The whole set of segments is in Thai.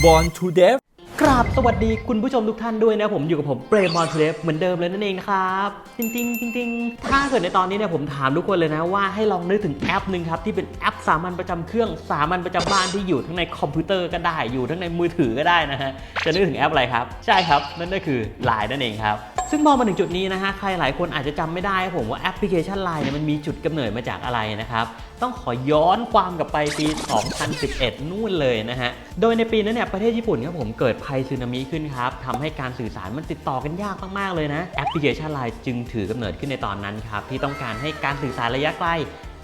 Born to Deaf กราบสวัสดีคุณผู้ชมทุกท่านด้วยนะผมอยู่กับผมเปรมบอลเทเลฟเหมือนเดิมเลยนั่นเองนะครับจริงๆจริงๆถ้าเกิดในตอนนี้เนี่ยผมถามทุกคนเลยนะว่าให้ลองนึกถึงแอปหนึ่งครับที่เป็นแอปสามัญประจำเครื่องสามัญประจำบ้านที่อยู่ทั้งในคอมพิวเตอร์ก็ได้อยู่ทั้งในมือถือก็ได้นะฮะจะนึกถึงแอปอะไรครับ ใช่ครับนั่นก็คือ Line นั่นเองครับซึ่งมอมาถึงจุดนี้นะฮะใครหลายคนอาจจะจำไม่ได้ผมว่าแอปพลิเคชัน Line เนี่ยมันมีจุดกำเนิดมาจากอะไรนะครับต้องขอย้อนความกลับไปปี 2011 นู่นเลยนะฮะโดยในปีนั้นเนี่ยประเทศญี่ปุ่นครับผมเกิดภภัยสึนามิขึ้นครับทำให้การสื่อสารมันติดต่อกันยากมากๆเลยนะแอปพลิเคชันไลน์จึงถือกำเนิดขึ้นในตอนนั้นครับที่ต้องการให้การสื่อสารระยะไกล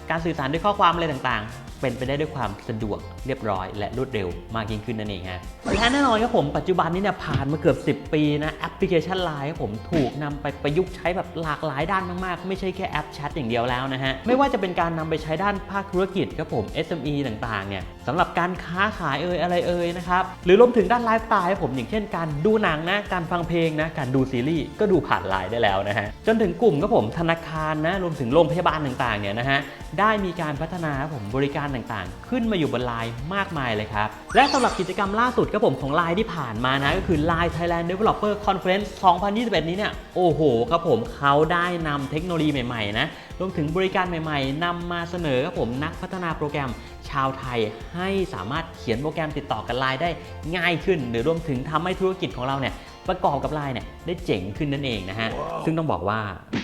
การสื่อสารด้วยข้อความอะไรต่างๆ เป็นไปได้ด้วยความสะดวกเรียบร้อย และรวดเร็วมากยิ่งขึ้นนั่นเองฮะและแน่นอนครับผมปัจจุบันนี้เนี่ยผ่านมาเกือบ 10 ปีนะแอปพลิเคชัน Line ครับผมถูกนำไปประยุกต์ใช้แบบหลากหลายด้านมาก ๆ ไม่ใช่แค่แอปแชทอย่างเดียวแล้วนะฮะ ไม่ว่าจะเป็นการนำไปใช้ด้านภาคธุรกิจครับผม SME ต่าง ๆ เนี่ยสำหรับการค้าขายเอ่ยอะไรเอ่ยนะครับ หรือรวมถึงด้านไลฟ์สไตล์ผมอย่างเช่นการดูหนังนะ การฟังเพลงนะ การดูซีรีส์ก็ดูผ่านไลน์ได้แล้วนะฮะ จนถึงกลุ่มครับผมธนาคารนะรวมถึงโรงพยาบาลต่าง ๆ เนี่ยนะฮะได้มีการพัฒนาครับผมบริการต่างๆ ขึ้นมาอยู่บนไลน์มากมายเลยครับ และสำหรับกิจกรรมล่าสุดครับผมของไลน์ที่ผ่านมานะก็คือ Line Thailand Developer Conference 2021 นี้เนี่ยโอ้โหครับผมเขาได้นำเทคโนโลยีใหม่ๆนะรวมถึงบริการใหม่ๆนำมาเสนอครับผมนักพัฒนาโปรแกรมชาวไทยให้สามารถเขียนโปรแกรมติดต่อกันไลน์ได้ง่ายขึ้น หรือรวมถึงทำให้ธุรกิจของเราเนี่ยประกอบกับไลน์เนี่ยได้เจ๋งขึ้นนั่นเองนะฮะซึ่งต้องบอกว่า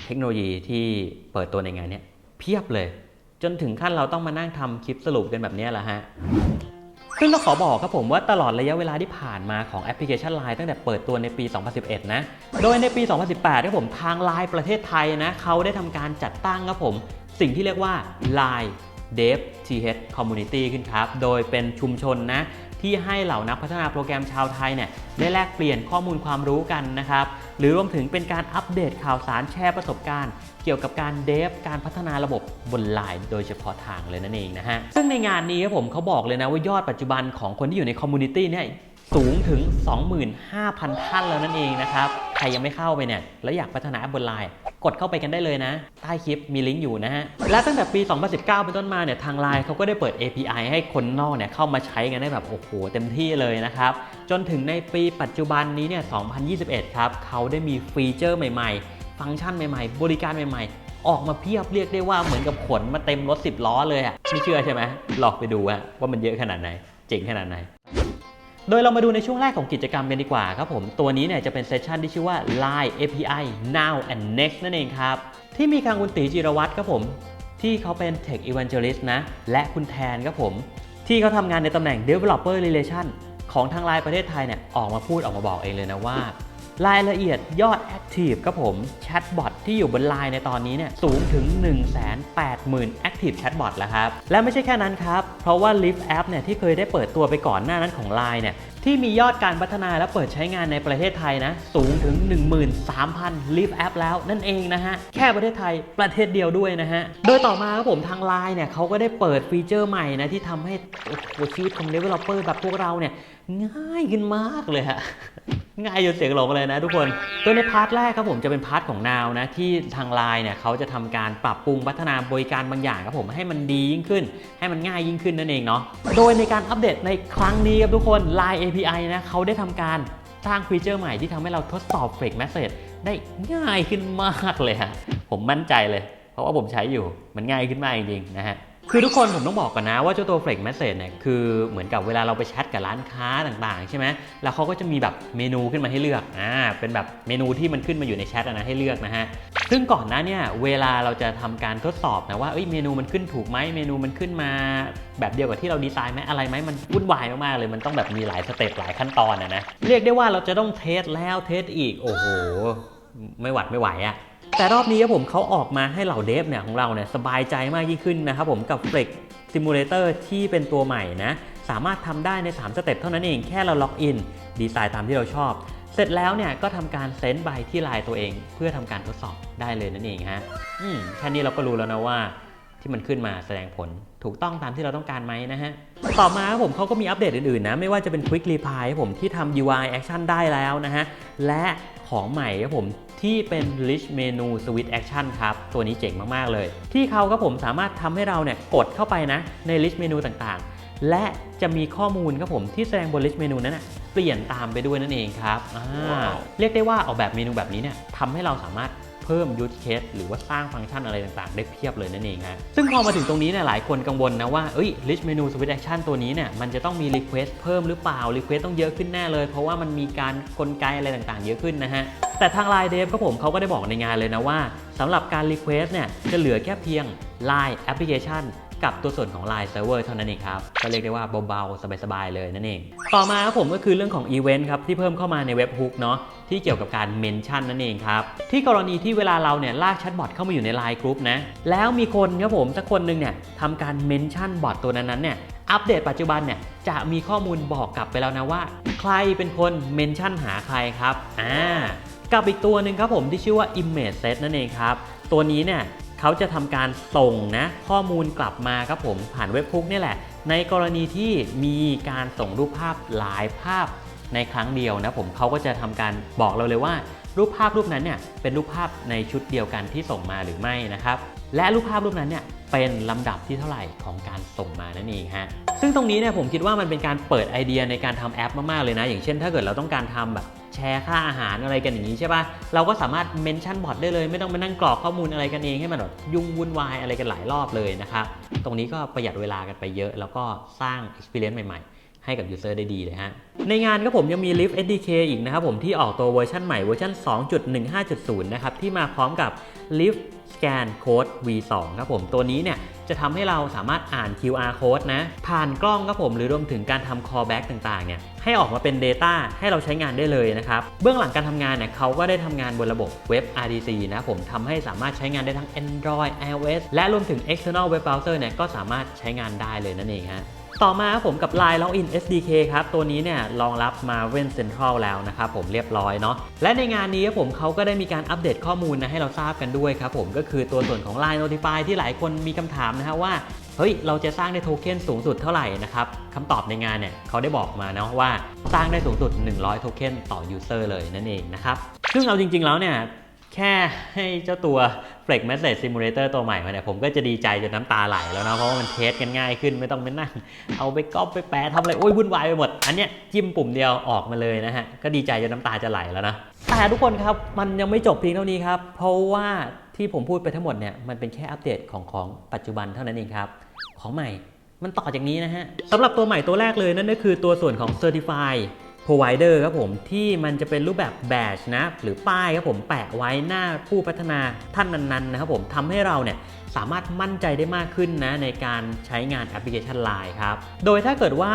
เทคโนโลยีที่เปิดตัวในงานเนี้ยเพียบเลย จนถึงขั้นเราต้องมานั่งทำคลิปสรุปกันแบบนี้แหละฮะซึ่งต้องขอบอกครับผมว่าตลอดระยะเวลาที่ผ่านมาของแอปพลิเคชัน Line ตั้งแต่เปิดตัวในปี 2011 นะ โดยในปี 2018ครับผมทาง Line ประเทศไทยนะเขาได้ทำการจัดตั้งครับผม สิ่งที่เรียกว่า Line Dev TH Community ขึ้นครับ โดยเป็นชุมชนนะ ที่ให้เหล่านักพัฒนาโปรแกรมชาวไทยเนี่ยได้แลกเปลี่ยนข้อมูลความรู้กันนะครับ หรือรวมถึงเป็นการอัปเดตข่าวสารแชร์ประสบการณ์ เกี่ยวกับการเดฟการพัฒนาระบบบนไลน์โดยเฉพาะทางเลยนั่นเองนะฮะ ซึ่งในงานนี้ครับผมเขาบอกเลยนะว่ายอดปัจจุบันของคนที่อยู่ในคอมมูนิตี้เนี่ยสูงถึง 25,000 ท่านแล้วนั่นเองนะครับ ใครยังไม่เข้าไปเนี่ย แล้วอยากพัฒนาบนไลน์กดเข้าไปกันได้เลยนะ ใต้คลิปมีลิงก์อยู่นะฮะ และตั้งแต่ปี 2019 เป็นต้นมาเนี่ย ทาง Line เขาก็ได้เปิด API ให้คนนอกเนี่ย เข้ามาใช้กันได้แบบ โอ้โห เต็มที่เลยนะครับ จนถึงในปีปัจจุบันนี้เนี่ย 2021 ครับเขาได้มีฟีเจอร์ใหม่ ๆ ฟังก์ชันใหม่ๆ บริการใหม่ๆ ออกมาเพียบเรียกได้ว่าเหมือนกับขนมาเต็มรถ 10 ล้อเลยอะไม่เชื่อใช่ไหมลองไปดูว่ามันเยอะขนาดไหน เจ๋งขนาดไหนโดยเรามาดูในช่วงแรกของกิจกรรมกันดีกว่าครับผม ตัวนี้เนี่ยจะเป็นเซสชันที่ชื่อว่า Line API Now and Next นั่นเองครับ ที่มีทางคุณตีจิรวัตรครับผม ที่เขาเป็น Tech Evangelist นะ และคุณแทนครับผม ที่เขาทำงานในตำแหน่ง Developer Relation ของทางไลน์ประเทศไทยเนี่ยออกมาพูดออกมาบอกเองเลยนะว่า รายละเอียดยอด Active ครับผมแชทบอทที่อยู่บนไลน์ในตอนนี้เนี่ยสูงถึง 180,000 Active Chatbot แล้วครับ และไม่ใช่แค่นั้นครับ เพราะว่า Lift App เนี่ยที่เคยได้เปิดตัวไปก่อนหน้านั้นของ Line เนี่ยที่มียอดการพัฒนาและเปิดใช้งานในประเทศไทยนะ สูงถึง 13,000 Lift App แล้วนั่นเองนะฮะ แค่ประเทศไทยประเทศเดียวด้วยนะฮะ โดยต่อมาครับผมทาง Line เนี่ยเขาก็ได้เปิดฟีเจอร์ใหม่นะที่ทำให้โอ้โหชีวิตของ Developer แบบพวกเราเนี่ยง่ายขึ้นมากเลยฮะง่ายจนเสียงหลงเลยนะทุกคนโดยในพาร์ทแรกครับผมจะเป็นพาร์ทของนาวนะที่ทางไลน์เนี่ยเขาจะทำการปรับปรุงพัฒนาบริการบางอย่างครับผมให้มันดียิ่งขึ้น ให้มันง่ายยิ่งขึ้นนั่นเองเนาะโดยในการอัปเดตในครั้งนี้ครับทุกคน Line API นะเขาได้ทำการสร้างฟีเจอร์ใหม่ที่ทำให้เราทดสอบ Fake Message ได้ง่ายขึ้นมากเลยฮะผมมั่นใจเลย เพราะว่าผมใช้อยู่มันง่ายขึ้นมากจริงๆนะฮะ คือทุกคนผมต้องบอกก่อนนะว่าเจ้าตัว Flex Message เนี่ยคือเหมือนกับเวลาเราไปแชทกับร้านค้าต่างๆ ใช่ไหมแล้วเขาก็จะมีแบบเมนูขึ้นมาให้เลือกอ่าเป็นแบบเมนูที่มันขึ้นมาอยู่ในแชทนะให้เลือกนะฮะซึ่งก่อนหน้าเนี่ยเวลาเราจะทำการทดสอบนะว่าเอ้ยเมนูมันขึ้นถูกไหมเมนูมันขึ้นมา แบบเดียวกับที่เราดีไซน์ไหมอะไรไหมมันวุ่นวายมากๆเลยมันต้องแบบมีหลายสเต็ปหลายขั้นตอนอะนะเรียกได้ว่าเราจะต้องเทสแล้วเทสอีกโอ้โหไม่หวัดไม่ไหวอะ แต่รอบนี้ครับผมเขาออกมาให้เหล่าเดฟเนี่ยของเราเนี่ยสบายใจมากยิ่งขึ้นนะครับผมกับ Flex Simulator ที่เป็นตัวใหม่นะ สามารถทำได้ใน 3 สเต็ปเท่านั้นเองแค่เราล็อกอิน ดีไซน์ตามที่เราชอบ เสร็จแล้วเนี่ยก็ทำการเซนต์ใบที่ลน์ตัวเอง เพื่อทำการทดสอบได้เลยนั่นเองฮะอืมแค่นี้เราก็รู้แล้วนะว่าที่มันขึ้นมาแสดงผลถูกต้องตามที่เราต้องการไหมนะฮะ ต่อมาครับผมเขาก็มีอัปเดตอื่นๆนะ ไม่ว่าจะเป็น Quick Reply ผมที่ทำ UI Action ได้แล้วนะฮะ และของใหม่ครับผม ที่เป็น Rich Menu Switch Action ครับ ตัวนี้เจ๋งมาก ๆ เลย ที่เขาครับผมสามารถทำให้เราเนี่ยกดเข้าไปนะใน Rich Menu ต่างๆ และจะมีข้อมูลครับผมที่แสดงบน list เมนูนั้นนะเปลี่ยนตามไปด้วยนั่นเองครับอ่าว้าวเรียกได้ว่าออกแบบเมนูแบบนี้เนี่ยทำให้เราสามารถ เพิ่มยูสเคสหรือว่าสร้างฟังก์ชันอะไรต่างๆ ได้เพียบเลยนั่นเองฮะซึ่งพอมาถึงตรงนี้เนี่ยหลายคนกังวลนะว่าเอ้ย list menu switch action ตัวนี้เนี่ยมันจะต้องมี request เพิ่มหรือเปล่า request ต้องเยอะขึ้นแน่เลย เพราะว่ามันมีการกลไกอะไรต่างๆ เยอะขึ้นนะฮะแต่ทางไลน์เดฟก็ผมเขาก็ได้บอกในงานเลยนะว่าสำหรับการ request เนี่ยจะเหลือแค่เพียง Line application กับตัวส่วนของ Line Server เท่านั้นเองครับ ก็เรียกได้ว่าเบาๆ สบายๆ เลยนั่นเอง ต่อมาครับผมก็คือเรื่องของ Event ครับที่เพิ่มเข้ามาในเว็บ Hook เนาะที่เกี่ยวกับการ Mention นั่นเองครับ ที่กรณีที่เวลาเราเนี่ยลากแชทบอทเข้ามาอยู่ใน Line Group นะ แล้วมีคนครับผมสักคนหนึ่งเนี่ยทำการ Mention บอทตัวนั้นๆเนี่ยอัปเดตปัจจุบันเนี่ยจะมีข้อมูลบอกกลับไปแล้วนะว่า ใครเป็นคน Mention หาใครครับอ่ากับอีกตัวหนึ่งครับผมที่ชื่อว่า Image Set นั่นเองครับ ตัวนี้เนี่ย เขาจะทำการส่งนะข้อมูลกลับมาครับผมผ่านเว็บคุกนี่แหละ ในกรณีที่มีการส่งรูปภาพหลายภาพในครั้งเดียวนะผมเขาก็จะทำการบอกเราเลยว่า รูปภาพรูปนั้นเนี่ยเป็นรูปภาพในชุดเดียวกันที่ส่งมาหรือไม่นะครับ และรูปภาพรูปนั้นเนี่ยเป็นลำดับที่เท่าไหร่ของการส่งมานั่นเองฮะ ซึ่งตรงนี้เนี่ยผมคิดว่ามันเป็นการเปิดไอเดียในการทำแอปมากๆเลยนะ อย่างเช่น ถ้าเกิดเราต้องการทำแบบ แชร์ค่าอาหารอะไรกันอย่างนี้ใช่ปะเราก็สามารถเมนชั่นบอทได้เลยไม่ต้องมานั่งกรอกข้อมูลอะไรกันเองให้มันแบบยุ่งวุ่นวายอะไรกันหลายรอบเลยนะครับตรงนี้ก็ประหยัดเวลากันไปเยอะ แล้วก็สร้าง experience ใหม่ๆให้กับ user ได้ดีเลยฮะ ในงานก็ผมยังมี Lift SDK อีกนะครับผมที่ออกตัวเวอร์ชันใหม่เวอร์ชัน2.15.0 นะครับ ที่มาพร้อมกับ Lift Scan Code V2 ครับผมตัวนี้เนี่ยจะทำให้เราสามารถอ่าน QR code นะ ผ่านกล้องครับผมหรือรวมถึงการทำ callback ต่างๆเนี่ยให้ออกมาเป็น Data ให้เราใช้งานได้เลยนะครับ เบื้องหลังการทำงานเนี่ยเขาก็ได้ทำงานบนระบบเว็บ RDC นะผมทำให้สามารถใช้งานได้ทั้ง Android iOS และรวมถึง external web browser เนี่ยก็สามารถใช้งานได้เลยนั่นเองฮะ ต่อมาครับผมกับ Line Login SDK ครับ ตัวนี้เนี่ยรองรับ Marvel Central แล้วนะครับผมเรียบร้อยเนาะและในงานนี้ครับผมเขาก็ได้มีการอัปเดตข้อมูลนะให้เราทราบกันด้วยครับผมก็คือตัวส่วนของ Line Notify ที่หลายคนมีคำถามนะฮะว่าเฮ้ย เราจะสร้างได้โทเค็นสูงสุดเท่าไหร่นะครับคำตอบในงานเนี่ยเขาได้บอกมานะว่าสร้างได้สูงสุด 100 โทเค็นต่อ user เลยนั่นเองนะครับ ซึ่งเอาจริง ๆ แล้วเนี่ย แค่ให้เจ้าตัว Flex Message Simulator ตัวใหม่มาเนี่ยผมก็จะดีใจจนน้ำตาไหลแล้วนะเพราะว่ามันเทสกันง่ายขึ้นไม่ต้องไปนั่งเอาไปก๊อปไปแปะทำอะไรโอ้ยวุ่นวายไปหมด อันเนี้ยจิ้มปุ่มเดียวออกมาเลยนะฮะ ก็ดีใจจนน้ำตาจะไหลแล้วนะแต่ทุกคนครับมันยังไม่จบเพียงเท่านี้ครับ เพราะว่าที่ผมพูดไปทั้งหมดเนี่ยมันเป็นแค่อัปเดตของของปัจจุบันเท่านั้นเองครับ ของใหม่มันต่อจากนี้นะฮะสำหรับตัวใหม่ตัวแรกเลยนั่นก็คือตัวส่วนของ Certify Provider ครับผมที่มันจะเป็นรูปแบบแบชนะหรือป้ายครับผมแปะไว้หน้าผู้พัฒนาท่านนั้นๆนะครับผมทำให้เราเนี่ย สามารถมั่นใจได้มากขึ้นนะในการใช้งานแอปพลิเคชัน Line ครับ โดยถ้าเกิดว่า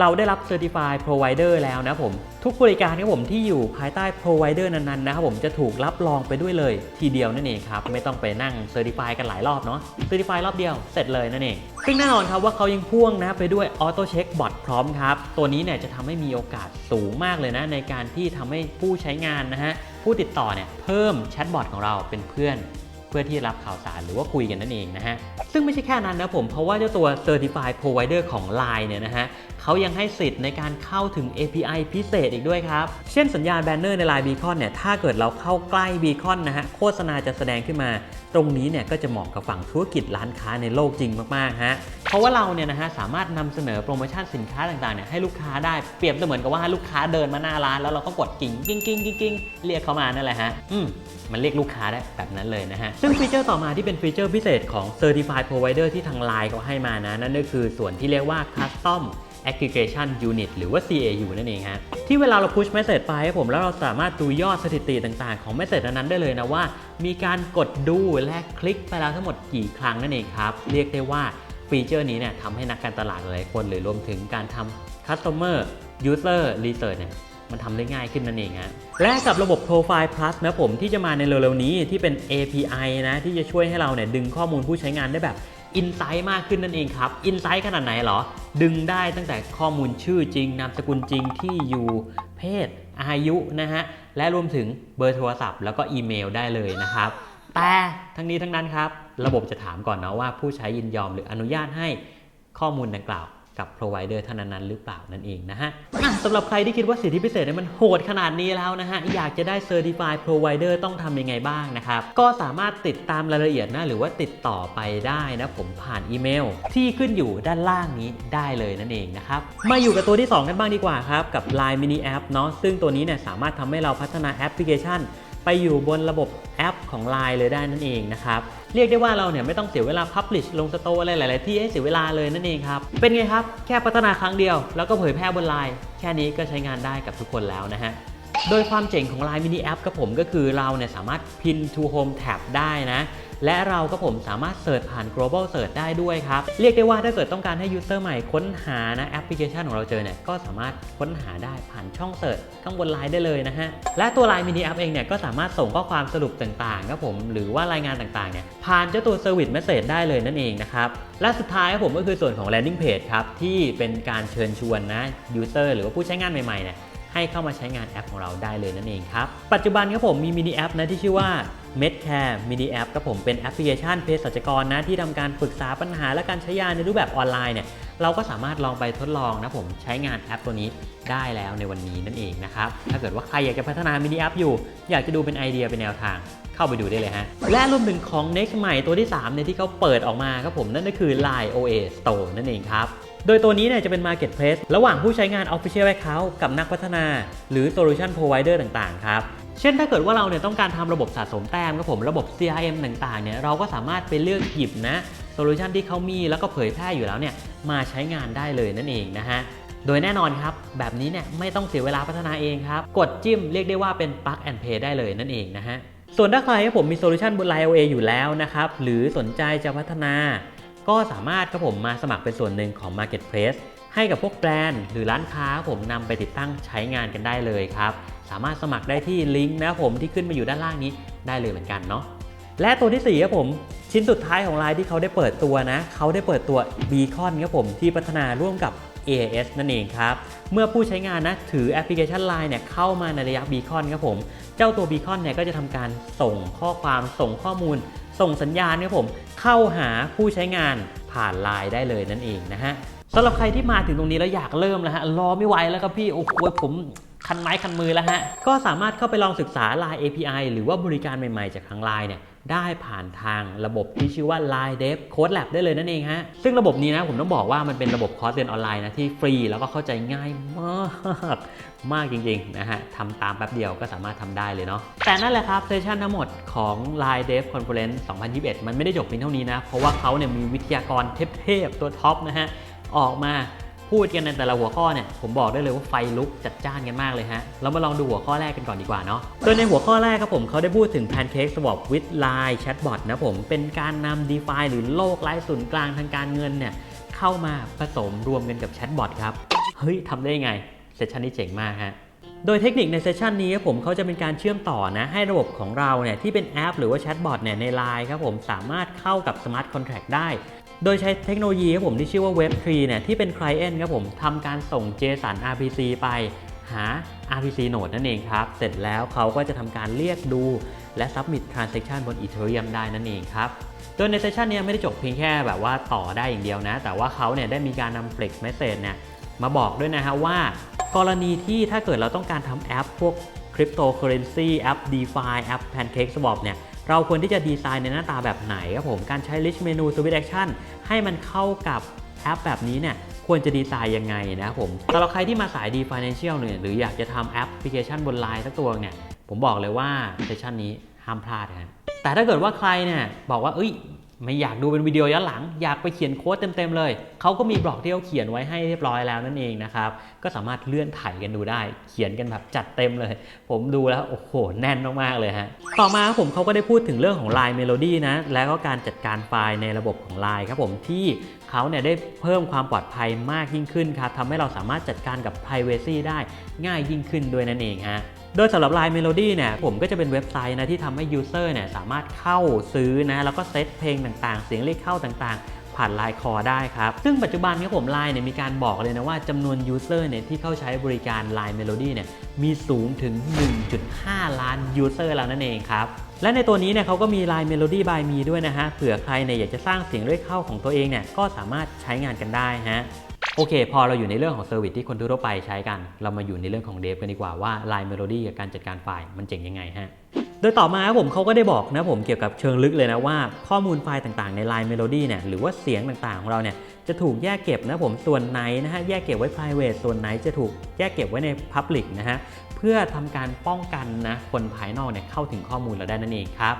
เราได้รับ Certify Provider แล้วนะผมทุกบริการครับผมที่อยู่ภายใต้ Provider นั้นๆนะครับผมจะถูกรับรองไปด้วยเลยทีเดียวนั่นเองครับ ไม่ต้องไปนั่ง Certify กันหลายรอบเนาะ Certify รอบเดียวเสร็จเลยนั่นเองซึ่งแน่นอนครับว่าเขายังพ่วงนะไปด้วย Auto Check Bot พร้อมครับ ตัวนี้เนี่ยจะทำให้มีโอกาสสูงมากเลยนะ ในการที่ทำให้ผู้ใช้งานนะฮะผู้ติดต่อเนี่ยเพิ่มแชทบอทของเราเป็นเพื่อน เพื่อที่รับข่าวสารหรือว่าคุยกันนั่นเองนะฮะ ซึ่งไม่ใช่แค่นั้นนะผม เพราะว่าเจ้าตัว Certified Provider ของ Line เนี่ยนะฮะ เขายังให้สิทธิ์ในการเข้าถึง API พิเศษอีกด้วยครับ เช่นสัญญาณแบนเนอร์ใน Line Beacon เนี่ย ถ้าเกิดเราเข้าใกล้ Beacon นะฮะ โฆษณาจะแสดงขึ้นมา ตรงนี้เนี่ยก็จะเหมาะกับฝั่งธุรกิจร้านค้าในโลกจริงมากๆฮะ เพราะว่าเราเนี่ยนะฮะสามารถนำเสนอโปรโมชั่นสินค้าต่างๆเนี่ยให้ลูกค้าได้ เปรียบเสมือนกับว่าลูกค้าเดินมาหน้าร้าน แล้วเราก็กดกิ้งกิ้งกิ้งกิ้งเรียกเขามานั่นแหละฮะ อืมมันเรียกลูกค้าได้แบบนั้นเลยนะฮะ ซึ่งฟีเจอร์ต่อมาที่เป็นฟีเจอร์พิเศษของ Certified Provider ที่ทาง Line เขาให้มานะ นั่นก็คือส่วนที่เรียกว่า Custom Aggregation Unit หรือว่า CAU นั่นเองฮะที่เวลาเรา push message ไปให้ผมแล้วเราสามารถดูยอดสถิติต่างๆ ของ message นั้นได้เลยนะว่า มีการกดดูและคลิกไปแล้วทั้งหมดกี่ครั้งนั่นเองครับ เรียกได้ว่าฟีเจอร์นี้เนี่ยทำให้นักการตลาดหลายคน หรือรวมถึงการทำ customer user research เนี่ยมันทำได้ง่ายขึ้นนั่นเองฮะ และกับระบบ Profile Plus นะผมที่จะมาในเร็วๆนี้ที่เป็น API นะที่จะช่วยให้เราเนี่ยดึงข้อมูลผู้ใช้งานได้แบบ อินไซต์มากขึ้นนั่นเองครับอินไซต์ขนาดไหนเหรอ ดึงได้ตั้งแต่ข้อมูลชื่อจริง นามสกุลจริงที่อยู่เพศอายุนะฮะ และรวมถึงเบอร์โทรศัพท์ แล้วก็อีเมลได้เลยนะครับ แต่ทั้งนี้ทั้งนั้นครับ ระบบจะถามก่อนนะว่าผู้ใช้ยินยอมหรืออนุญาตให้ข้อมูลดังกล่าว กับ provider ท่านั้นหรือเปล่านั่นเองนะฮะอะสำหรับใครที่คิดว่าสิทธิพิเศษเนี่ยมันโหดขนาดนี้แล้วนะฮะ อยากจะได้ Certified Provider ต้องทำยังไงบ้างนะครับ ก็สามารถติดตามรายละเอียดนะ หรือว่าติดต่อไปได้นะผมผ่านอีเมล ที่ขึ้นอยู่ด้านล่างนี้ได้เลยนั่นเองนะครับ มาอยู่กับตัวที่ 2 กันบ้างดีกว่าครับ กับ Line Mini App เนาะซึ่งตัวนี้เนี่ยสามารถทำให้เราพัฒนาแอปพลิเคชัน ไปอยู่บนระบบแอปของ Line เลยได้นั่นเองนะครับเรียกได้ว่าเราเนี่ยไม่ต้องเสียเวลา Publish ลงสโตอะไรหลาย ๆ ที่ให้เสียเวลาเลยนั่นเองครับ เป็นไงครับ แค่พัฒนาครั้งเดียว แล้วก็เผยแพร่บน Line แค่นี้ก็ใช้งานได้กับทุกคนแล้วนะฮะโดยความเจ๋งของ Line Mini App กับผมก็คือเราเนี่ยสามารถพิน to home tab ได้นะ และเราก็ผมสามารถเสิร์ชผ่าน global search ได้ด้วยครับ เรียกได้ว่าถ้าเกิดต้องการให้ user ใหม่ค้นหานะแอปพลิเคชันของเราเจอเนี่ยก็สามารถค้นหาได้ผ่านช่องเสิร์ชข้างบน Line ได้เลยนะฮะ และตัว Line Mini App เองเนี่ยก็สามารถส่งข้อความสรุปต่างๆครับผมหรือว่ารายงานต่างๆเนี่ยผ่านเจ้าตัว Service Message ได้เลยนั่นเองนะครับและสุดท้ายครับผมก็คือส่วนของ landing page ครับที่เป็นการเชิญชวนนะ user หรือว่าผู้ใช้งานใหม่ๆเนี่ยให้เข้ามาใช้งานแอปของเราได้เลยนั่นเองครับ ปัจจุบันครับผมมีมินิแอปนะที่ชื่อว่า MedCare Mini App ครับผมเป็นแอปพลิเคชันเภสัชกรนะที่ทำการปรึกษาปัญหาและการใช้ยาในรูปแบบออนไลน์เนี่ยเราก็สามารถลองไปทดลองนะผมใช้งานแอปตัวนี้ได้แล้วในวันนี้นั่นเองนะครับถ้าเกิดว่าใครอยากจะพัฒนามินิแอปอยู่ อยากจะดูเป็นไอเดียเป็นแนวทาง เข้าไปดูได้เลยฮะ และรวมถึงของ Next ใหม่ตัวที่3เนี่ยที่เขาเปิดออกมาครับผมนั่นก็คือ Line OA Store นั่นเองครับโดยตัวนี้เนี่ยจะเป็น Marketplace ระหว่างผู้ใช้งาน Official Account กับนักพัฒนา หรือ Solution Provider ต่างๆ ครับ เช่นถ้าเกิดว่าเราเนี่ยต้องการทำระบบสะสมแต้มครับผมระบบ CRM ต่างๆเนี่ยเราก็สามารถไปเลือกหยิบนะโซลูชันที่เขามีแล้วก็เผยแพร่อยู่แล้วเนี่ยมาใช้งานได้เลยนั่นเองนะฮะโดยแน่นอนครับ แบบนี้เนี่ยไม่ต้องเสียเวลาพัฒนาเองครับ กดจิ้มเรียกได้ว่าเป็น plug and play ได้เลยนั่นเองนะฮะส่วนถ้าใครครับผมมีโซลูชันบน Line OA อยู่แล้วนะครับหรือสนใจจะพัฒนา ก็สามารถครับผมมาสมัครเป็นส่วนหนึ่งของ Marketplace ให้กับพวกแบรนด์หรือร้านค้าผมนำไปติดตั้งใช้งานกันได้เลยครับ สามารถสมัครได้ที่ลิงก์นะผมที่ขึ้นมาอยู่ด้านล่างนี้ได้เลยเหมือนกันเนาะและตัวที่4ครับผมชิ้นสุดท้ายของไลน์ที่เขาได้เปิดตัวนะ เขาได้เปิดตัว Beacon ครับผมที่พัฒนาร่วมกับ AIS นั่นเองครับ เมื่อผู้ใช้งานนะถือแอปพลิเคชัน Line เนี่ยเข้ามาในระยะ Beacon ครับผม เจ้าตัว Beacon เนี่ยก็จะทำการส่งข้อความส่งข้อมูล ส่งสัญญาณครับผม เข้าหาผู้ใช้งานผ่าน Line ได้เลยนั่นเองนะฮะสำหรับใครที่มาถึงตรงนี้แล้วอยากเริ่มแล้วฮะรอไม่ไหวแล้วครับพี่โอ้โหผม คันไม้คันมือแล้วฮะ ก็สามารถเข้าไปลองศึกษา Line API หรือว่าบริการใหม่ๆ จากทาง Line เนี่ยได้ผ่านทางระบบที่ชื่อว่า Line Dev Code Lab ได้เลยนั่นเองฮะ ซึ่งระบบนี้นะผมต้องบอกว่ามันเป็นระบบคอร์สเรียนออนไลน์นะที่ฟรีแล้วก็เข้าใจง่ายมากมากจริงๆนะฮะทำตามแป๊บเดียวก็สามารถทำได้เลยเนาะ แต่นั่นแหละครับเซสชันทั้งหมดของ Line Dev Conference 2021 มันไม่ได้จบเพียงเท่านี้นะ เพราะว่าเขาเนี่ยมีวิทยากรเทพๆตัวท็อปนะฮะออกมา พูดกันในแต่ละหัวข้อเนี่ยผมบอกได้เลยว่าไฟลุกจัดจ้านกันมากเลยฮะเรามาลองดูหัวข้อแรกกันก่อนดีกว่าเนาะโดยในหัวข้อแรกครับผมเขาได้พูดถึง Pancake Swap with Line Chatbot นะผมเป็นการนำ DeFi หรือโลกไร้ศูนย์กลางทางการเงินเนี่ยเข้ามาผสมรวมกันกับแชทบอทครับเฮ้ยทำได้ยังไงเซสชันนี้เจ๋งมากฮะโดยเทคนิคในเซสชันนี้ครับผมเขาจะเป็นการเชื่อมต่อนะ ให้ระบบของเราเนี่ยที่เป็นแอป หรือว่าแชทบอทเนี่ยใน Line ครับผมสามารถเข้ากับ Smart Contract ได้ โดยใช้เทคโนโลยีครับผมที่ชื่อว่า Web3 เนี่ยที่เป็น Client ครับผมทำการส่ง JSON RPC ไปหา RPC Node นั่นเองครับ เสร็จแล้วเขาก็จะทำการเรียกดู และ Submit Transaction บน Ethereum ได้นั่นเองครับ โดยในเซสชันนี้ไม่ได้จบเพียงแค่แบบว่าต่อได้อย่างเดียวนะ แต่ว่าเขาเนี่ยได้มีการนำ Flex Message เนี่ยมาบอกด้วยนะฮะว่า กรณีที่ถ้าเกิดเราต้องการทำแอปพวก Cryptocurrency แอป DeFi แอป Pancake Swap เนี่ย เราควรที่จะดีไซน์ในหน้าตาแบบไหนครับผม การใช้ list Menu Switch Action ให้มันเข้ากับแอปแบบนี้เนี่ยควรจะดีไซน์ยังไงนะครับผมสำหรับใครที่มาสาย D Financial เนี่ยหรืออยากจะทำแอปพลิเคชันบนไลน์สักตัวเนี่ยผมบอกเลยว่าเซสชันนี้ห้ามพลาดนะแต่ถ้าเกิดว่าใครเนี่ยบอกว่าเอ้ย ไม่อยากดูเป็นวิดีโอย้อนหลัง อยากไปเขียนโค้ดเต็มๆเลย เขาก็มีบล็อกที่เขาเขียนไว้ให้เรียบร้อยแล้วนั่นเองนะครับ ก็สามารถเลื่อนไถกันดูได้ เขียนกันแบบจัดเต็มเลย ผมดูแล้วโอ้โหแน่นมากๆเลยฮะ ต่อมาครับผมเขาก็ได้พูดถึงเรื่องของ Line Melody นะ แล้วก็การจัดการไฟล์ในระบบของ Line ครับผมที่เขาเนี่ยได้เพิ่มความปลอดภัยมากยิ่งขึ้นครับทำให้เราสามารถจัดการกับ Privacy ได้ง่ายยิ่งขึ้นด้วยนั่นเองฮะ โดยสำหรับ Line Melody เนี่ยผมก็จะเป็นเว็บไซต์นะที่ทำให้ User เนี่ยสามารถเข้าซื้อนะแล้วก็เซตเพลงต่างๆ เสียงเรียกเข้าต่างๆผ่าน Line Core ได้ครับ ซึ่งปัจจุบันครับผม Line เนี่ยมีการบอกเลยนะว่าจำนวน User เนี่ยที่เข้าใช้บริการ Line Melody เนี่ยมีสูงถึง 1.5 ล้าน User แล้วนั่นเองครับ และในตัวนี้เนี่ยเขาก็มี Line Melody by Me ด้วยนะฮะ เผื่อใครเนี่ยอยากจะสร้างเสียงเรียกเข้าของตัวเองเนี่ยก็สามารถใช้งานกันได้ฮะ โอเค พอเราอยู่ในเรื่องของเซอร์วิสที่คนทั่วไปใช้กัน เรามาอยู่ในเรื่องของเดฟกันดีกว่าว่า Line Melody กับการจัดการไฟล์มันเจ๋งยังไงฮะโดยต่อมาครับผมเขาก็ได้บอกนะผมเกี่ยวกับเชิงลึกเลยนะว่าข้อมูลไฟล์ต่างๆใน Line Melody เนี่ยหรือว่าเสียงต่างๆของเราเนี่ยจะถูกแยกเก็บนะผมส่วนไหนนะฮะแยกเก็บไว้ private ส่วนไหนจะถูกแยกเก็บไว้ใน public นะฮะเพื่อทำการป้องกันนะคนภายนอกเนี่ยเข้าถึงข้อมูลเราได้นั่นเองครับ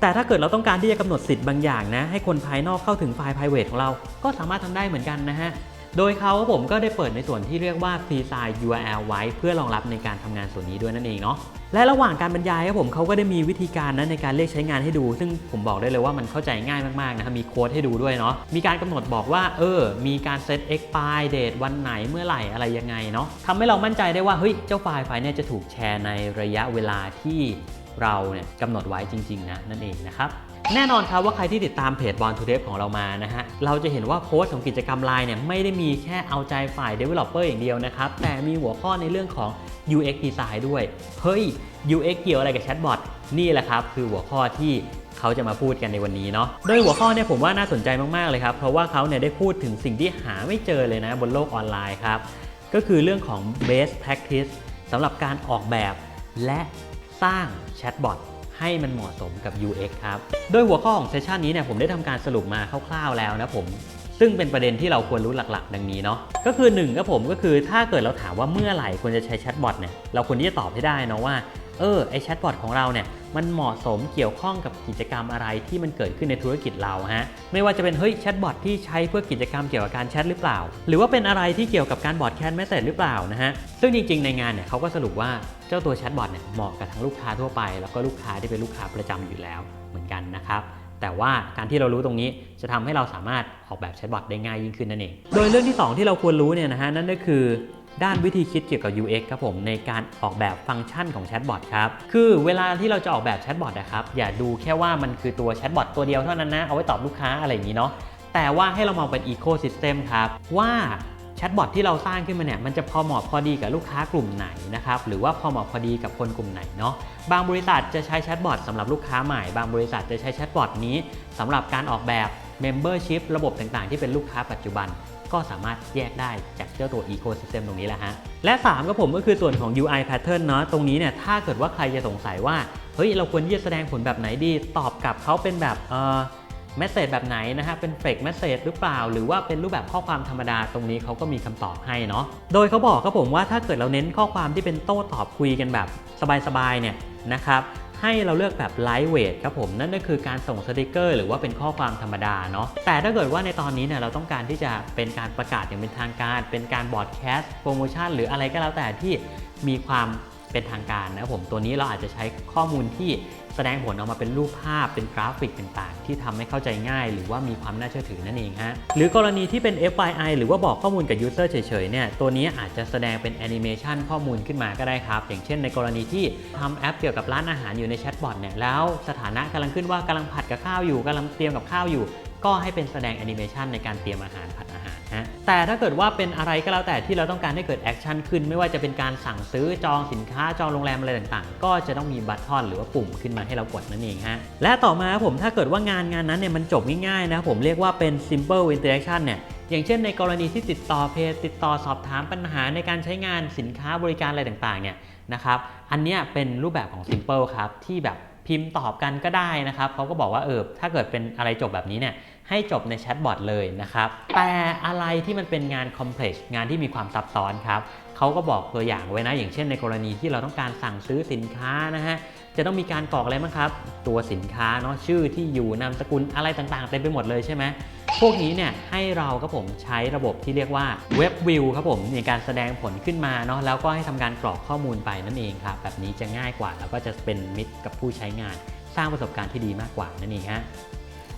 แต่ถ้าเกิดเราต้องการที่จะกำหนดสิทธิ์บางอย่างนะให้คนภายนอกเข้าถึงไฟล์ private ของเราก็สามารถทำได้เหมือนกันนะฮะ โดยเขาผมก็ได้เปิดในส่วนที่เรียกว่า free sign URL ไว้ เพื่อรองรับในการทำงานส่วนนี้ด้วยนั่นเองเนาะและระหว่างการบรรยายครับผมเขาก็ได้มีวิธีการนะในการเรียกใช้งานให้ดู ซึ่งผมบอกได้เลยว่ามันเข้าใจง่ายมากๆนะครับมีโค้ดให้ดูด้วยเนาะมีการกำหนดบอกว่าเออ มีการเซต expire date วันไหนเมื่อไหร่อะไรยังไงเนาะทำให้เรามั่นใจได้ว่าเฮ้ยเจ้าไฟล์ไฟล์เนี่ยจะถูกแชร์ในระยะเวลาที่เราเนี่ยกำหนดไว้จริง ๆ นะนั่นเองนะครับ แน่นอนครับว่าใครที่ติดตามเพจ Born to Dev ของเรามานะฮะ เราจะเห็นว่าโค้ดของกิจกรรม Line เนี่ยไม่ได้มีแค่เอาใจฝ่าย Developer อย่างเดียวนะครับ แต่มีหัวข้อในเรื่องของ UX Design ด้วย เฮ้ย UX เกี่ยวอะไรกับแชทบอทนี่แหละครับ คือหัวข้อที่เขาจะมาพูดกันในวันนี้เนาะ โดยหัวข้อเนี่ยผมว่าน่าสนใจมาก ๆ เลยครับ เพราะว่าเขาเนี่ยได้พูดถึงสิ่งที่หาไม่เจอเลยนะบนโลกออนไลน์ครับ ก็คือเรื่องของ best practice สำหรับการออกแบบและสร้างแชทบอท ให้มันเหมาะสมกับ UX ครับ โดยหัวข้อของเซสชันนี้เนี่ยผมได้ทำการสรุปมาคร่าวๆแล้วนะผมซึ่งเป็นประเด็นที่เราควรรู้หลักๆ ดังนี้เนาะก็คือ1ครับผมก็คือถ้าเกิดเราถามว่าเมื่อไหร่ควรจะใช้แชทบอทเนี่ยเราควรที่จะตอบให้ได้เนาะว่าเออไอแชทบอทของเราเนี่ย มันเหมาะสมเกี่ยวข้องกับกิจกรรมอะไรที่มันเกิดขึ้นในธุรกิจเราฮะไม่ว่าจะเป็นเฮ้ยแชทบอทที่ใช้เพื่อกิจกรรมเกี่ยวกับการแชทหรือเปล่า หรือว่าเป็นอะไรที่เกี่ยวกับการบอดแคสต์แมสเซจหรือเปล่านะฮะซึ่งจริงๆในงานเนี่ยเขาก็สรุปว่าเจ้าตัวแชทบอทเนี่ยเหมาะกับทั้งลูกค้าทั่วไป แล้วก็ลูกค้าที่เป็นลูกค้าประจำอยู่แล้วเหมือนกันนะครับแต่ว่าการที่เรารู้ตรงนี้จะทำให้เราสามารถออกแบบแชทบอทได้ง่ายยิ่งขึ้นนั่นเอง โดยเรื่องที่ 2 ที่เราควรรู้เนี่ยนะฮะนั่นก็คือ ด้านวิธีคิดเกี่ยวกับ UX ครับผมในการออกแบบฟังก์ชันของแชทบอทครับคือเวลาที่เราจะออกแบบแชทบอทนะครับอย่าดูแค่ว่ามันคือตัวแชทบอทตัวเดียวเท่านั้นนะเอาไว้ตอบลูกค้าอะไรอย่างนี้เนาะแต่ว่าให้เรามองเป็นอีโค y ิสเต็มครับว่าแชทบอทที่เราสร้างขึ้นมาเนี่ยมันจะพอเหมาะพอดีกับลูกค้ากลุ่มไหนนะครับหรือว่าพอเหมาะพอดีกับคนกลุ่มไหนเนาะบางบริษัทจะใช้แชทบอทสำหรับลูกค้าใหม่ บางบริษัทจะใช้แชทบอทนี้สำหรับการออกแบบ Membership ระบบต่างๆ ที่เป็นลูกค้าปัจจุบัน ก็สามารถแยกได้จากเจ้าตัว Ecosystem ตรงนี้แหละฮะ และ 3ก็ผมก็คือส่วนของ UI Pattern เนาะตรงนี้เนี่ยถ้าเกิดว่าใครจะสงสัยว่า เฮ้ย เราควรที่จะแสดงผลแบบไหนดี ตอบกลับเขาเป็นแบบเอ่อเมสเซจแบบไหนนะฮะ เป็นเฟกเมสเซจหรือเปล่า หรือว่าเป็นรูปแบบข้อความธรรมดาตรงนี้เขาก็มีคำตอบให้เนาะ โดยเขาบอกครับผมว่าถ้าเกิดเราเน้นข้อความที่เป็นโต้ตอบคุยกันแบบสบายๆเนี่ยนะครับ ให้เราเลือกแบบไลท์เวทครับผม นั่นก็คือการส่งสติกเกอร์ หรือว่าเป็นข้อความธรรมดาเนาะแต่ถ้าเกิดว่าในตอนนี้เนี่ยเราต้องการที่จะเป็นการประกาศอย่างเป็นทางการ เป็นการบอร์ดแคสต์โปรโมชั่นหรืออะไรก็แล้วแต่ที่มีความเป็นทางการนะครับผมตัวนี้เราอาจจะใช้ข้อมูลที่ ดงผลออกมาเป็นรูปภาพเป็นกราฟิกต่างๆ ที่ทำให้เข้าใจง่าย หรือว่ามีความน่าเชื่อถือนั่นเองฮะหรือกรณีที่เป็น FYI หรือว่าบอกข้อมูลกับ User เฉยๆเนี่ยตัวนี้อาจจะแสดงเป็นแอนิเมชันข้อมูลขึ้นมาก็ได้ครับ อย่างเช่นในกรณีที่ทำแอปเกี่ยวกับร้านอาหารอยู่ในแชทบอทเนี่ยแล้วสถานะกำลังขึ้นว่ากำลังผัดกับข้าวอยู่กำลังเตรียมกับข้าวอยู่ ก็ให้เป็นแสดงแอนิเมชันในการเตรียมอาหารผัดอาหาร ฮะแต่ถ้าเกิดว่าเป็นอะไรก็แล้วแต่ที่เราต้องการให้เกิดแอคชั่นขึ้น ไม่ว่าจะเป็นการสั่งซื้อจองสินค้าจองโรงแรมอะไรต่างๆ ก็จะต้องมีบัตทอนหรือว่าปุ่มขึ้นมาให้เรากดนั่นเองฮะและต่อมาผมถ้าเกิดว่างานงานนั้นเนี่ยมันจบง่ายๆนะผมเรียกว่าเป็น simple interaction เนี่ยอย่างเช่นในกรณีที่ติดต่อเพจติดต่อสอบถามปัญหาในการใช้งานสินค้าบริการอะไรต่างๆเนี่ยนะครับอันนี้เป็นรูปแบบของ simple ครับที่แบบพิมพ์ตอบกันก็ได้นะครับเขาก็บอกว่าเออถ้าเกิดเป็นอะไรจบแบบนี้เนี่ย ให้จบในแชทบอทเลยนะครับ แต่อะไรที่มันเป็นงานคอมเพล็กซ์งานที่มีความซับซ้อนครับเขาก็บอกตัวอย่างไว้นะ อย่างเช่นในกรณีที่เราต้องการสั่งซื้อสินค้านะฮะจะต้องมีการกรอกอะไรบ้างครับ ตัวสินค้าเนาะชื่อที่อยู่นามสกุลอะไรต่างๆเต็มไปหมดเลยใช่ไหมพวกนี้เนี่ยให้เราครับผมใช้ระบบที่เรียกว่าเว็บวิวครับผมในการแสดงผลขึ้นมาเนาะแล้วก็ให้ทำการกรอกข้อมูลไปนั่นเองครับแบบนี้จะง่ายกว่า แล้วก็จะเป็นมิตรกับผู้ใช้งาน สร้างประสบการณ์ที่ดีมากกว่านั่นเองฮะ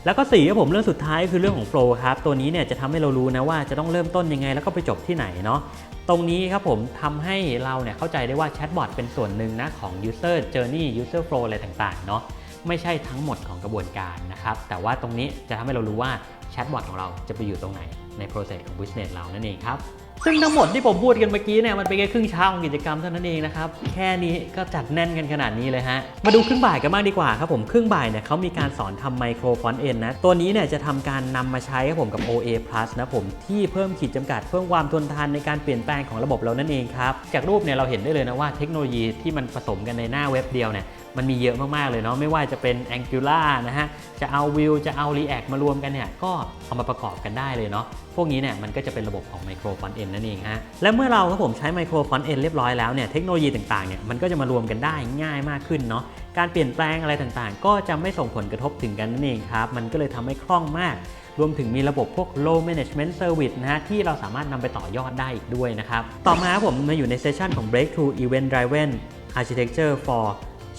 แล้วก็สี่ครับผมเรื่องสุดท้ายคือเรื่องของโฟล์ครับตัวนี้เนี่ยจะทำให้เรารู้นะว่าจะต้องเริ่มต้นยังไงแล้วก็ไปจบที่ไหนเนาะตรงนี้ครับผมทำให้เราเนี่ยเข้าใจได้ว่าแชทบอทเป็นส่วนหนึ่งนะของ user journey user flow อะไรต่างๆเนาะไม่ใช่ทั้งหมดของกระบวนการนะครับ แต่ว่าตรงนี้จะทำให้เรารู้ว่าแชทบอทของเราจะไปอยู่ตรงไหนใน process ของ business เรานั่นเองครับ ซึ่งทั้งหมดที่ผมพูดกันเมื่อกี้เนี่ยมันเป็นแค่ครึ่งเช้าของกิจกรรมเท่านั้นเองนะครับ แค่นี้ก็จัดแน่นกันขนาดนี้เลยฮะ มาดูครึ่งบ่ายกันบ้างดีกว่าครับผมครึ่งบ่ายเนี่ยเขามีการสอนทำไมโครฟอนเอ็นนะ ตัวนี้เนี่ยจะทำการนำมาใช้ครับผมกับ OA Plus นะผมที่เพิ่มขีดจำกัดเพิ่มความทนทานในการเปลี่ยนแปลงของระบบเรานั่นเองครับจากรูปเนี่ยเราเห็นได้เลยนะว่าเทคโนโลยีที่มันผสมกันในหน้าเว็บเดียวเนี่ยมันมีเยอะมาก ๆ เลยเนาะไม่ว่าจะเป็น Angular นะฮะ จะเอา Vue จะเอา React มารวมกันเนี่ยก็เอามาประกอบกันได้เลยเนาะพวกนี้เนี่ยมันก็จะเป็นระบบของ Micro Front End นั่นเองฮะ และเมื่อเราครับผมใช้ Micro Front End เรียบร้อยแล้วเนี่ยเทคโนโลยีต่างๆเนี่ยมันก็จะมารวมกันได้ง่ายมากขึ้นเนาะการเปลี่ยนแปลงอะไรต่างๆ ก็จะไม่ส่งผลกระทบถึงกันนั่นเองครับ มันก็เลยทำให้คล่องมาก รวมถึงมีระบบพวก low management service นะฮะที่เราสามารถนำไปต่อยอดได้อีกด้วยนะครับ ต่อมาครับผมมาอยู่ในเซสชันของ breakthrough event driven architecture for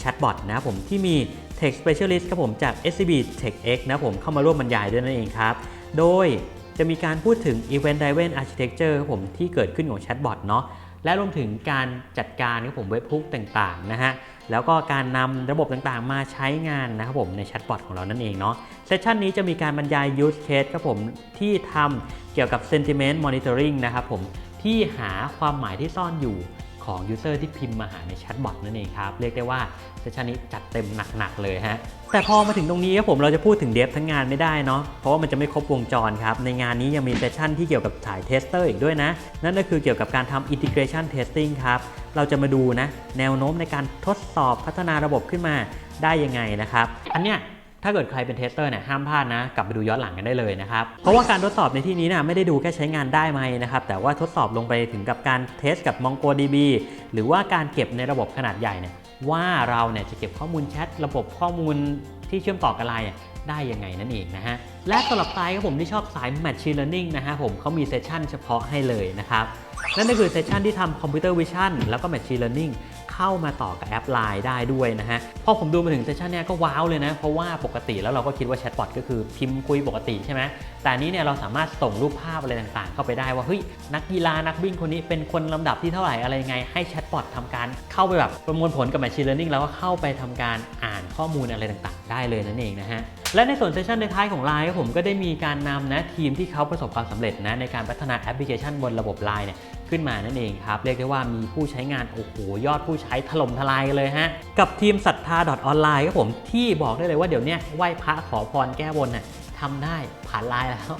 chatbot นะผมที่มี Tech Specialist ครับผมจาก SCB TechX นะผมเข้ามาร่วมบรรยายด้วยนั่นเองครับ โดย จะมีการพูดถึง Event Driven Architecture ผมที่เกิดขึ้นของ Chatbot เนาะและรวมถึงการจัดการครับผมเว็บพุกต่างๆนะฮะแล้วก็การนำระบบต่างๆ มาใช้งานนะครับผมใน Chatbot ของเรานั่นเองเนาะเซสชันนี้จะมีการบรรยาย Use Case ครับผมที่ทำเกี่ยวกับ Sentiment Monitoring นะครับผมที่หาความหมายที่ซ่อนอยู่ ของยูเซอร์ที่พิมพ์มาหาในแชทบอทนั่นเองครับ เรียกได้ว่าเซสชันนี้จัดเต็มหนักๆเลยฮะ แต่พอมาถึงตรงนี้ครับผมเราจะพูดถึงเดฟทั้งงานไม่ได้เนาะ เพราะว่ามันจะไม่ครบวงจรครับ ในงานนี้ยังมีเซสชันที่เกี่ยวกับถ่ายเทสเตอร์อีกด้วยนะ นั่นก็คือเกี่ยวกับการทำ integration testing ครับ เราจะมาดูนะแนวโน้มในการทดสอบพัฒนาระบบขึ้นมาได้ยังไงนะครับ อันเนี้ย ถ้าเกิดใครเป็นเทสเตอร์เนี่ยห้ามพลาดนะ กลับไปดูย้อนหลังกันได้เลยนะครับ เพราะว่าการทดสอบในที่นี้นะไม่ได้ดูแค่ใช้งานได้ไหมนะครับ แต่ว่าทดสอบลงไปถึงกับการเทสกับ MongoDB หรือว่าการเก็บในระบบขนาดใหญ่เนี่ยว่าเราเนี่ยจะเก็บข้อมูลแชทระบบข้อมูลที่เชื่อมต่อกับไลน์ได้ยังไงนั่นเองนะฮะ และสำหรับใครครับผมที่ชอบสาย Machine Learning นะฮะผมเขามีเซสชั่นเฉพาะให้เลยนะครับ นั่นก็คือเซสชันที่ทำคอมพิวเตอร์วิชั่นแล้วก็ Machine Learning เข้ามาต่อกับแอป Line ได้ด้วยนะฮะ พอผมดูมาถึงเซสชันเนี้ยก็ว้าวเลยนะ เพราะว่าปกติแล้วเราก็คิดว่าแชทบอทก็คือพิมพ์คุยปกติใช่ไหม แต่นี้เนี่ยเราสามารถส่งรูปภาพอะไรต่างๆ เข้าไปได้ว่า เฮ้ย นักกีฬานักวิ่งคนนี้เป็นคนลำดับที่เท่าไหร่อะไรยังไง ให้แชทบอททำการเข้าไปแบบประมวลผลกับ Machine Learning แล้วก็เข้าไปทำการอ่านข้อมูลอะไรต่างๆ ได้เลยนั่นเองนะฮะและในส่วนเซสชันในท้ายของ Line ผมก็ได้มีการนำนะทีมที่เขาประสบความสำเร็จนะในการพัฒนาแอปพลิเคชันบนระบบ Line เนี่ย ขึ้นมานั่นเองครับ เรียกได้ว่ามีผู้ใช้งาน โอ้โห ยอดผู้ใช้ถล่มทลายกันเลยฮะ กับทีมศรัทธา .online ครับผมที่บอกได้เลยว่าเดี๋ยวนี้ไหว้พระขอพรแก้บนน่ะทำได้ผ่านไลน์แล้ว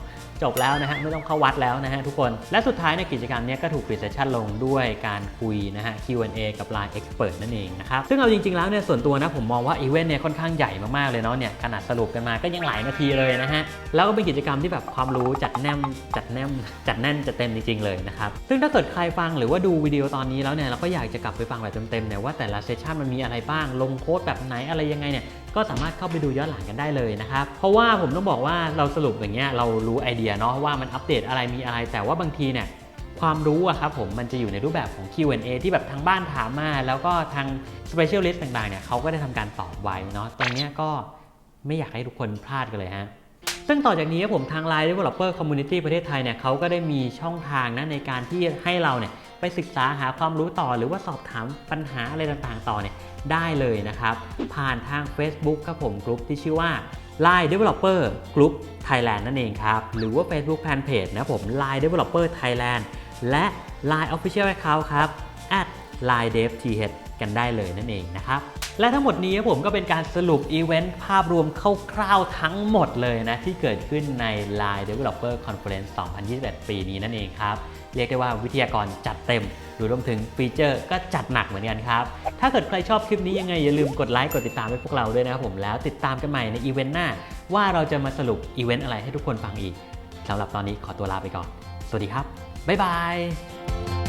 จบแล้วนะฮะไม่ต้องเข้าวัดแล้วนะฮะทุกคน และสุดท้ายในกิจกรรมเนี้ยก็ถูกปิดเซสชั่นลงด้วยการคุยนะฮะ Q&A กับ Line Expert นั่นเองนะครับซึ่งเอาจริงๆแล้วเนี่ยส่วนตัวนะผมมองว่าอีเวนต์เนี่ยค่อนข้างใหญ่มากๆเลยเนาะเนี่ยขนาดสรุปกันมาก็ยังหลายนาทีเลยนะฮะแล้วก็เป็นกิจกรรมที่แบบความรู้จัดแน่นจัดแน่นจัดแน่นจัดเต็มจริงๆเลยนะครับซึ่งถ้าเกิดใครฟังหรือว่าดูวิดีโอตอนนี้แล้วเนี่ยเราก็อยากจะกลับไปฟังแบบเต็มๆเนี่ยว่าแต่ละเซสชันมันมีอะไรบ้างลงโค้ดแบบไหนอะไรยังไงเนี่ย ก็สามารถเข้าไปดูย้อนหลังกันได้เลยนะครับ เพราะว่าผมต้องบอกว่าเราสรุปอย่างเงี้ยเรารู้ไอเดียเนาะว่ามันอัปเดตอะไรมีอะไร แต่ว่าบางทีเนี่ยความรู้อะครับผมมันจะอยู่ในรูปแบบของ Q&A ที่แบบทางบ้านถามมา แล้วก็ทาง Specialist ต่างๆเนี่ยเขาก็ได้ทำการตอบไว้เนาะตรงเนี้ยก็ไม่อยากให้ทุกคนพลาดกันเลยฮะซึ่งต่อจากนี้ผมทาง Line Developer Community ประเทศไทยเนี่ยเขาก็ได้มีช่องทางนะในการที่ให้เราเนี่ยไปศึกษาหาความรู้ต่อหรือว่าสอบถามปัญหาอะไรต่างๆ ต่อเนี่ย ได้เลยนะครับ ผ่านทาง Facebook ครับผมกลุ่มที่ชื่อว่า Line Developer Group Thailand นั่นเองครับ หรือว่า Facebook Fanpage นะผม Line Developer Thailand และ Line Official Account ครับ at line dev th กันได้เลยนั่นเองนะครับและทั้งหมดนี้ผมก็เป็นการสรุปอีเวนต์ภาพรวมคร่าวๆทั้งหมดเลยนะ ที่เกิดขึ้นใน Line Developer Conference 2021 ปีนี้นั่นเองครับ เรียกได้ว่าวิทยากรจัดเต็ม หรือรวมถึงฟีเจอร์ก็จัดหนักเหมือนกันครับ ถ้าเกิดใครชอบคลิปนี้ยังไงอย่าลืมกดไลค์กดติดตามให้พวกเราด้วยนะครับผมแล้วติดตามกันใหม่ในอีเวนต์หน้า ว่าเราจะมาสรุปอีเวนต์อะไรให้ทุกคนฟังอีกสำหรับตอนนี้ขอตัวลาไปก่อน สวัสดีครับบ๊ายบาย